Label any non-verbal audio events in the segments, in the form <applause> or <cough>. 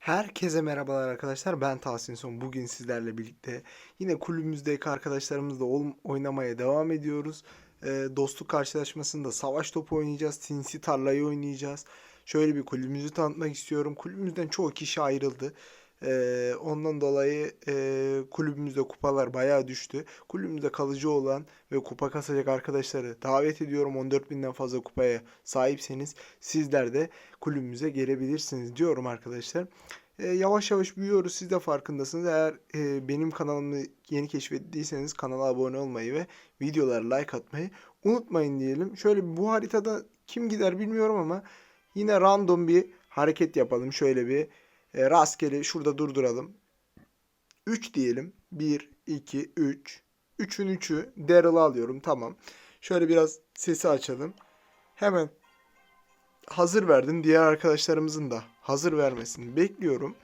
Herkese merhabalar arkadaşlar. Ben Tahsin Son. Bugün sizlerle birlikte yine kulübümüzdeki arkadaşlarımızla oynamaya devam ediyoruz. Ee, dostluk karşılaşmasında savaş topu oynayacağız. Sinsi tarlayı oynayacağız. Şöyle bir kulübümüzü tanıtmak istiyorum. Kulübümüzden çoğu kişi ayrıldı. Ee, ondan dolayı e, kulübümüzde kupalar bayağı düştü. Kulübümüzde kalıcı olan ve kupa kasacak arkadaşları davet ediyorum. 14.000'den fazla kupaya sahipseniz sizler de kulübümüze gelebilirsiniz diyorum arkadaşlar. E, yavaş yavaş büyüyoruz. Siz de farkındasınız. Eğer e, benim kanalımı yeni keşfettiyseniz kanala abone olmayı ve videolara like atmayı unutmayın diyelim. Şöyle bu haritada kim gider bilmiyorum ama yine random bir hareket yapalım. Şöyle bir e, rastgele şurada durduralım. 3 diyelim. 1, 2, 3. 3'ün 3'ü Daryl'ı alıyorum. Tamam. Şöyle biraz sesi açalım. Hemen hazır verdim. Diğer arkadaşlarımızın da hazır vermesini bekliyorum.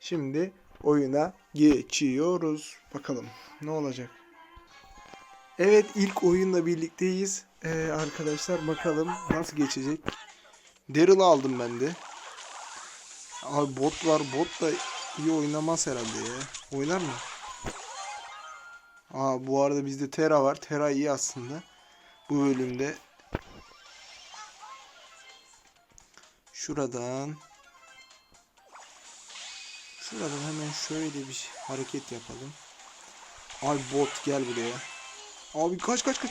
Şimdi oyuna geçiyoruz. Bakalım ne olacak. Evet ilk oyunla birlikteyiz. Ee, arkadaşlar bakalım nasıl geçecek. Daryl'ı aldım ben de. Abi bot var. Bot da iyi oynamaz herhalde ya. Oynar mı? Aa bu arada bizde Tera var. Tera iyi aslında. Bu bölümde Şuradan Şuradan hemen şöyle bir hareket yapalım. Ay bot gel buraya. Abi kaç kaç kaç.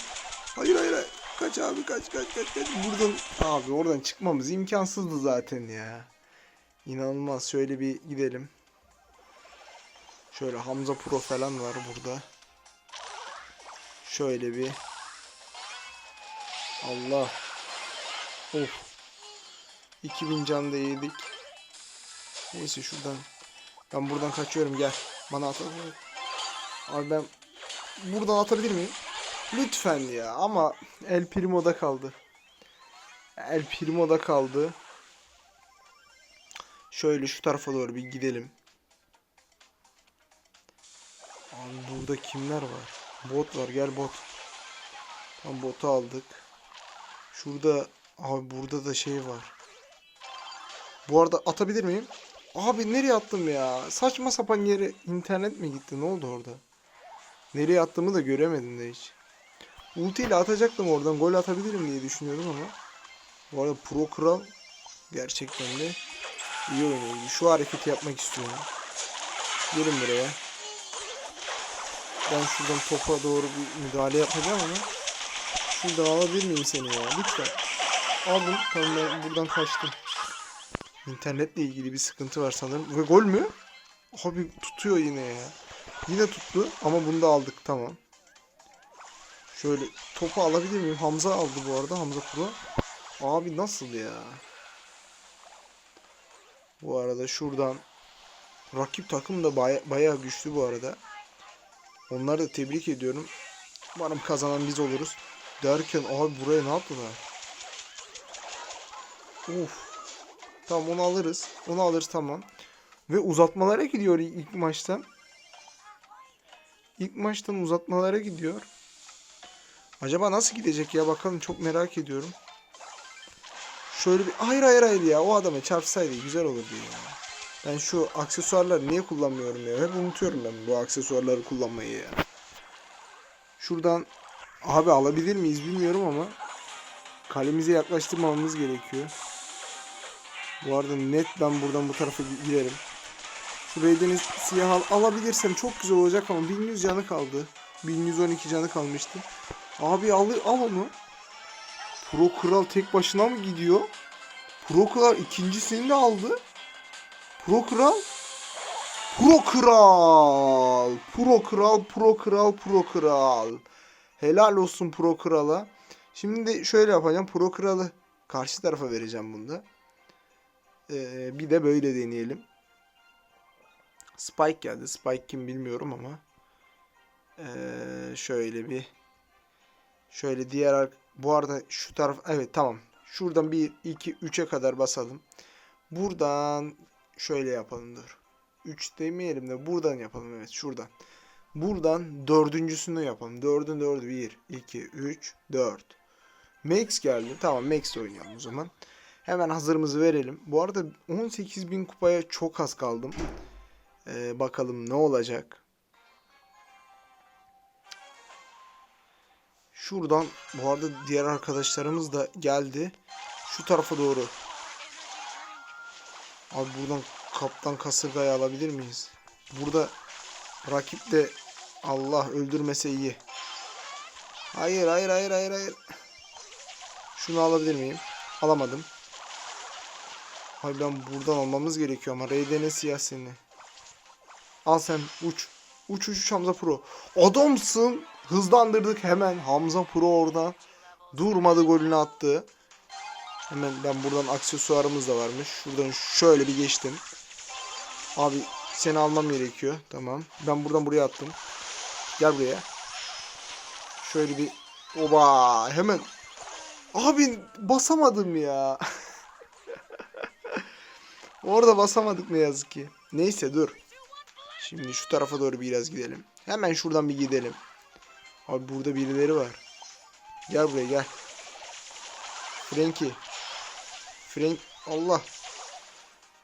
Hayır hayır hayır. Kaç abi kaç kaç kaç kaç. Buradan abi oradan çıkmamız imkansızdı zaten ya. İnanılmaz. Şöyle bir gidelim. Şöyle Hamza Pro falan var burada. Şöyle bir Allah. Of. 2000 can da yedik. Neyse şuradan. Ben buradan kaçıyorum gel. Bana at. Abi ben buradan atabilir miyim? Lütfen ya ama El Primo'da kaldı. El Primo'da kaldı. Şöyle şu tarafa doğru bir gidelim. Abi burada kimler var? Bot var gel bot. Tam botu aldık. Şurada abi burada da şey var. Bu arada atabilir miyim? Abi nereye attım ya? Saçma sapan yere internet mi gitti? Ne oldu orada? Nereye attığımı da göremedim de hiç. Ulti ile atacaktım oradan. Gol atabilirim diye düşünüyordum ama. Bu arada Pro Kral gerçekten de iyi oynuyor. Şu hareketi yapmak istiyorum. Gelin buraya. Ben şuradan topa doğru bir müdahale yapacağım ama şuradan alabilir miyim seni ya? Lütfen. Aldım. Tamam ben buradan kaçtım. İnternetle ilgili bir sıkıntı var sanırım. Ve gol mü? Abi tutuyor yine ya. Yine tuttu ama bunu da aldık tamam. Şöyle topu alabilir miyim? Hamza aldı bu arada Hamza Pro. Abi nasıl ya? Bu arada şuradan rakip takım da baya, bayağı güçlü bu arada. Onları da tebrik ediyorum. Umarım kazanan biz oluruz. Derken abi buraya ne yaptılar? Uf. Tamam onu alırız. Onu alırız tamam. Ve uzatmalara gidiyor ilk maçtan. İlk maçtan uzatmalara gidiyor. Acaba nasıl gidecek ya bakalım çok merak ediyorum. Şöyle bir hayır hayır hayır ya o adama çarpsaydı güzel olurdu ya. Ben şu aksesuarları niye kullanmıyorum ya? Hep unutuyorum ben bu aksesuarları kullanmayı ya. Şuradan abi alabilir miyiz bilmiyorum ama kalemize yaklaştırmamamız gerekiyor. Bu arada net ben buradan bu tarafa girerim. Şu Raiden'i siyah al alabilirsem çok güzel olacak ama 1100 canı kaldı. 1112 canı kalmıştı. Abi al, al onu. Pro Kral tek başına mı gidiyor? Pro Kral ikincisini de aldı. Pro Kral Pro Kral Pro Kral Pro Kral Pro Kral Helal olsun Pro Kral'a. Şimdi şöyle yapacağım. Pro Kral'ı karşı tarafa vereceğim bunda. Ee, bir de böyle deneyelim. Spike geldi. Spike kim bilmiyorum ama. Ee, şöyle bir. Şöyle diğer bu arada şu taraf evet tamam. Şuradan 1 2 3'e kadar basalım. Buradan şöyle yapalım dur. 3 demeyelim de buradan yapalım evet şuradan. Buradan dördüncüsünü yapalım. Dördün dördü 1 2 3 4. Max geldi. Tamam Max oynayalım o zaman. Hemen hazırımızı verelim. Bu arada 18.000 kupaya çok az kaldım. Ee, bakalım ne olacak. Şuradan bu arada diğer arkadaşlarımız da geldi. Şu tarafa doğru. Abi buradan kaptan kasırgayı alabilir miyiz? Burada rakip de Allah öldürmese iyi. Hayır hayır hayır hayır hayır. Şunu alabilir miyim? Alamadım. Hayır ben buradan almamız gerekiyor ama RDN siyah seni. Al sen uç. Uç uç uç Hamza Pro. Adamsın. Hızlandırdık hemen. Hamza Pro orada. Durmadı golünü attı. Hemen ben buradan aksesuarımız da varmış. Şuradan şöyle bir geçtim. Abi seni almam gerekiyor. Tamam. Ben buradan buraya attım. Gel buraya. Şöyle bir oba hemen. Abi basamadım ya. <laughs> Orada basamadık ne yazık ki. Neyse dur. Şimdi şu tarafa doğru biraz gidelim. Hemen şuradan bir gidelim. Abi burada birileri var. Gel buraya gel. Frankie. Frank Allah.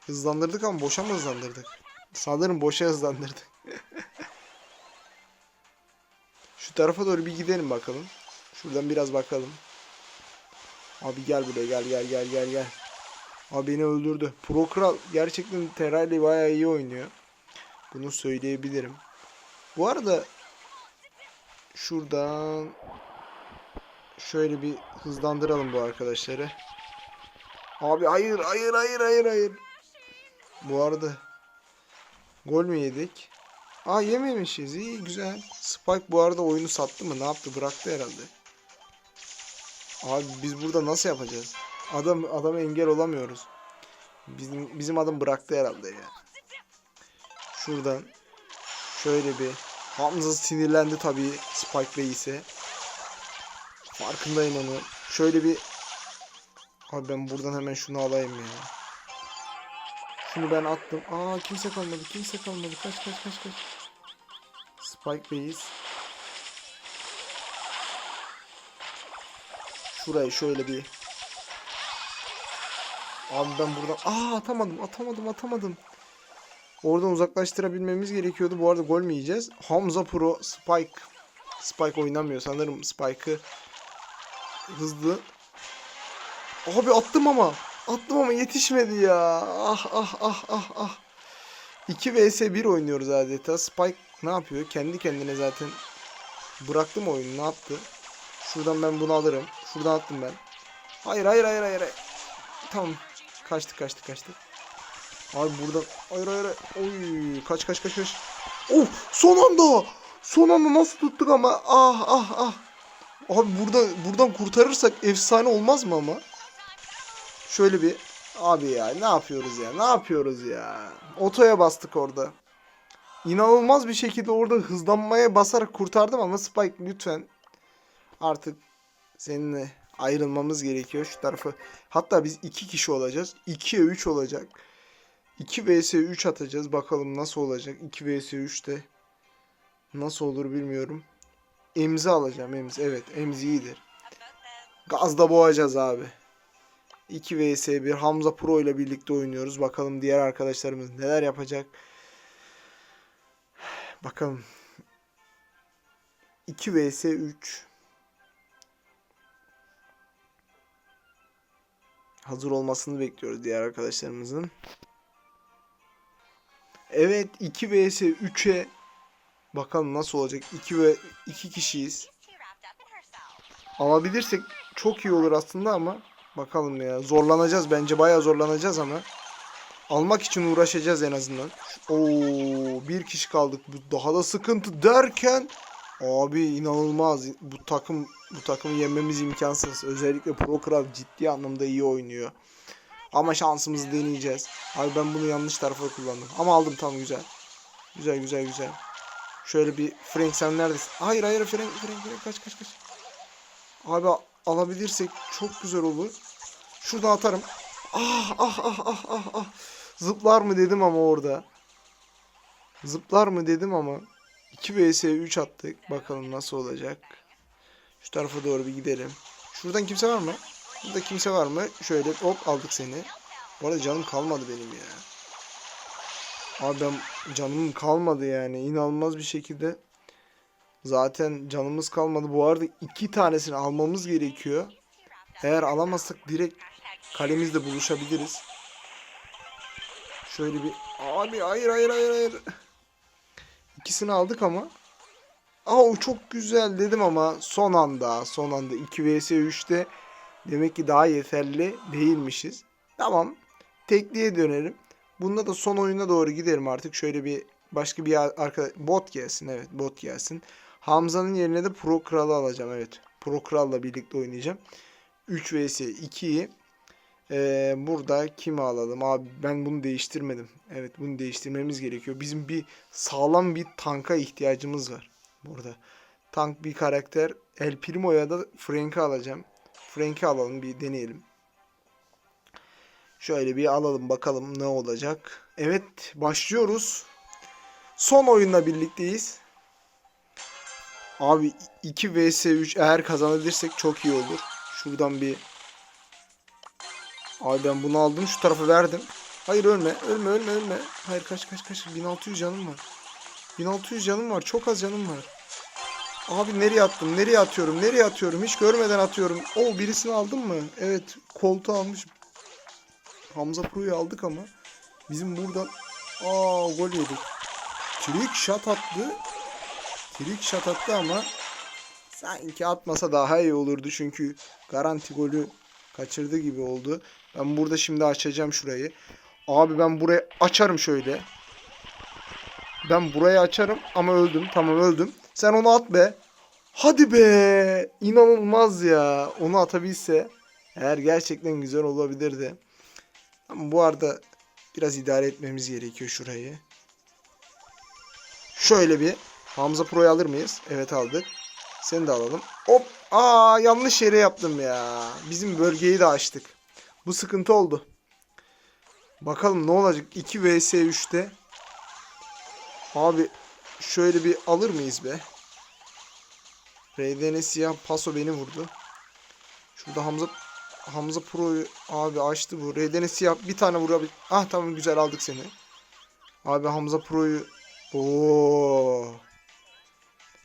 Hızlandırdık ama boşa mı hızlandırdık? Sanırım boşa hızlandırdık. <laughs> Şu tarafa doğru bir gidelim bakalım. Şuradan biraz bakalım. Abi gel buraya gel gel gel gel gel. Abi beni öldürdü. Pro Kral gerçekten Terra'yla bayağı iyi oynuyor. Bunu söyleyebilirim. Bu arada şuradan şöyle bir hızlandıralım bu arkadaşları. Abi hayır hayır hayır hayır hayır. Bu arada gol mü yedik? Aa yememişiz. İyi güzel. Spike bu arada oyunu sattı mı? Ne yaptı? Bıraktı herhalde. Abi biz burada nasıl yapacağız? Adam adama engel olamıyoruz. Bizim bizim adam bıraktı herhalde ya. Şuradan şöyle bir Hamza sinirlendi tabii Spike Reis'e. Farkındayım onu. Şöyle bir Abi ben buradan hemen şunu alayım ya. Şunu ben attım. Aa kimse kalmadı. Kimse kalmadı. Kaç kaç kaç kaç. Spike Reis. Şurayı şöyle bir. Abi ben buradan. Aa atamadım atamadım atamadım. Oradan uzaklaştırabilmemiz gerekiyordu. Bu arada gol mü yiyeceğiz? Hamza Pro Spike. Spike oynamıyor sanırım. Spike'ı hızlı. Abi attım ama. Attım ama yetişmedi ya. Ah ah ah ah ah. 2 vs 1 oynuyoruz adeta. Spike ne yapıyor? Kendi kendine zaten bıraktım oyunu. Ne yaptı? Şuradan ben bunu alırım. Şuradan attım ben. Hayır hayır hayır hayır. hayır. Tamam. Kaçtı kaçtı kaçtı. Abi buradan hayır hayır. Oy kaç kaç kaç kaç. Oh son anda. Son anda nasıl tuttuk ama. Ah ah ah. Abi burada buradan kurtarırsak efsane olmaz mı ama? Şöyle bir abi ya ne yapıyoruz ya? Ne yapıyoruz ya? Otoya bastık orada. İnanılmaz bir şekilde orada hızlanmaya basarak kurtardım ama Spike lütfen artık seninle ayrılmamız gerekiyor şu tarafı. Hatta biz iki kişi olacağız. 2'ye 3 olacak. 2 vs 3 atacağız. Bakalım nasıl olacak. 2 vs 3'te nasıl olur bilmiyorum. Emzi alacağım emzi. Evet emzi iyidir. Gazda boğacağız abi. 2 vs 1 Hamza Pro ile birlikte oynuyoruz. Bakalım diğer arkadaşlarımız neler yapacak. Bakalım. 2 vs 3 hazır olmasını bekliyoruz diğer arkadaşlarımızın. Evet 2 vs 3'e bakalım nasıl olacak. 2 ve 2 kişiyiz. Alabilirsek çok iyi olur aslında ama bakalım ya. Zorlanacağız bence bayağı zorlanacağız ama almak için uğraşacağız en azından. Oo bir kişi kaldık. Bu daha da sıkıntı derken abi inanılmaz. Bu takım bu takımı yenmemiz imkansız. Özellikle Pro ciddi anlamda iyi oynuyor. Ama şansımızı deneyeceğiz. Abi ben bunu yanlış tarafa kullandım. Ama aldım tam güzel. Güzel güzel güzel. Şöyle bir Frank sen neredesin? Hayır hayır Frank Frank, Frank kaç kaç kaç. Abi alabilirsek çok güzel olur. Şuradan atarım. Ah ah ah ah ah ah. Zıplar mı dedim ama orada. Zıplar mı dedim ama 2 vs 3 attık. Bakalım nasıl olacak. Şu tarafa doğru bir gidelim. Şuradan kimse var mı? Burada kimse var mı? Şöyle hop aldık seni. Bu arada canım kalmadı benim ya. Abi ben canım kalmadı yani. İnanılmaz bir şekilde. Zaten canımız kalmadı. Bu arada iki tanesini almamız gerekiyor. Eğer alamazsak direkt kalemizde buluşabiliriz. Şöyle bir... Abi hayır hayır hayır hayır. İkisini aldık ama. Aa o çok güzel dedim ama son anda son anda 2 vs 3'te demek ki daha yeterli değilmişiz. Tamam. Tekliğe dönelim. Bunda da son oyuna doğru gidelim artık. Şöyle bir başka bir arka bot gelsin. Evet bot gelsin. Hamza'nın yerine de Pro Kral'ı alacağım. Evet. Pro Kral'la birlikte oynayacağım. 3 vs 2'yi ee, burada kimi alalım? Abi ben bunu değiştirmedim. Evet bunu değiştirmemiz gerekiyor. Bizim bir sağlam bir tanka ihtiyacımız var. Burada. Tank bir karakter. El Primo'ya da Frank'i alacağım. Frank'i alalım bir deneyelim. Şöyle bir alalım bakalım ne olacak. Evet başlıyoruz. Son oyunla birlikteyiz. Abi 2 vs 3 eğer kazanabilirsek çok iyi olur. Şuradan bir Abi ben bunu aldım şu tarafa verdim. Hayır ölme ölme ölme ölme. Hayır kaç kaç kaç 1600 canım var. 1600 canım var çok az canım var. Abi nereye attım nereye atıyorum nereye atıyorum hiç görmeden atıyorum. O birisini aldın mı? Evet koltuğu almışım. Hamza Pro'yu aldık ama bizim buradan aa gol yedik. Trick shot attı. Trick shot attı ama sanki atmasa daha iyi olurdu çünkü garanti golü kaçırdı gibi oldu. Ben burada şimdi açacağım şurayı. Abi ben burayı açarım şöyle. Ben burayı açarım ama öldüm. Tamam öldüm. Sen onu at be. Hadi be. İnanılmaz ya. Onu atabilse eğer gerçekten güzel olabilirdi. Ama bu arada biraz idare etmemiz gerekiyor şurayı. Şöyle bir Hamza Pro'yu alır mıyız? Evet aldık. Seni de alalım. Hop. Aa yanlış yere yaptım ya. Bizim bölgeyi de açtık. Bu sıkıntı oldu. Bakalım ne olacak 2 vs 3'te. Abi şöyle bir alır mıyız be? RDN siyah paso beni vurdu. Şurada Hamza Hamza Pro'yu abi açtı bu. RDN siyah bir tane vurabilir. Ah tamam güzel aldık seni. Abi Hamza Pro'yu Oo.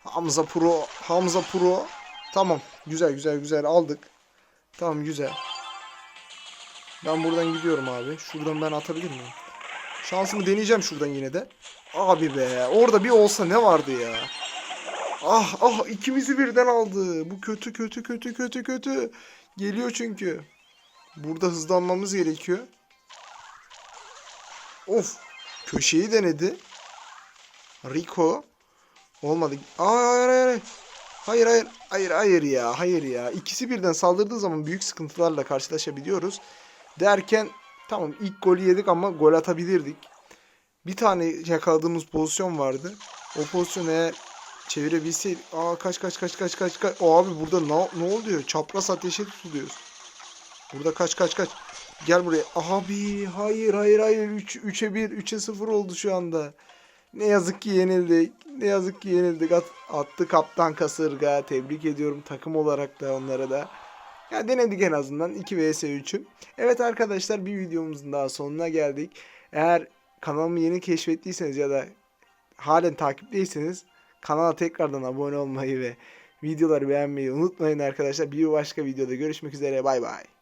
Hamza Pro, Hamza Pro. Tamam. Güzel güzel güzel aldık. Tamam güzel. Ben buradan gidiyorum abi. Şuradan ben atabilir miyim? Şansımı deneyeceğim şuradan yine de. Abi be. Orada bir olsa ne vardı ya? Ah ah ikimizi birden aldı. Bu kötü kötü kötü kötü kötü. Geliyor çünkü. Burada hızlanmamız gerekiyor. Of. Köşeyi denedi. Rico. Olmadı. Aa, hayır hayır. Hayır hayır. Hayır hayır ya. Hayır ya. İkisi birden saldırdığı zaman büyük sıkıntılarla karşılaşabiliyoruz. Derken tamam ilk golü yedik ama gol atabilirdik. Bir tane yakaladığımız pozisyon vardı. O pozisyonu eğer çevirebilseydik. Aa kaç kaç kaç kaç kaç kaç. O abi burada ne, ne oluyor? Çapraz ateşe tutuluyoruz. Burada kaç kaç kaç. Gel buraya. Abi hayır hayır hayır. 3 3'e 1 3'e 0 oldu şu anda. Ne yazık ki yenildik. Ne yazık ki yenildik. At, attı kaptan kasırga. Tebrik ediyorum takım olarak da onlara da. Ya denedik en azından 2 vs 3'ü. Evet arkadaşlar bir videomuzun daha sonuna geldik. Eğer kanalımı yeni keşfettiyseniz ya da halen takipteyseniz kanala tekrardan abone olmayı ve videoları beğenmeyi unutmayın arkadaşlar. Bir başka videoda görüşmek üzere. Bay bay.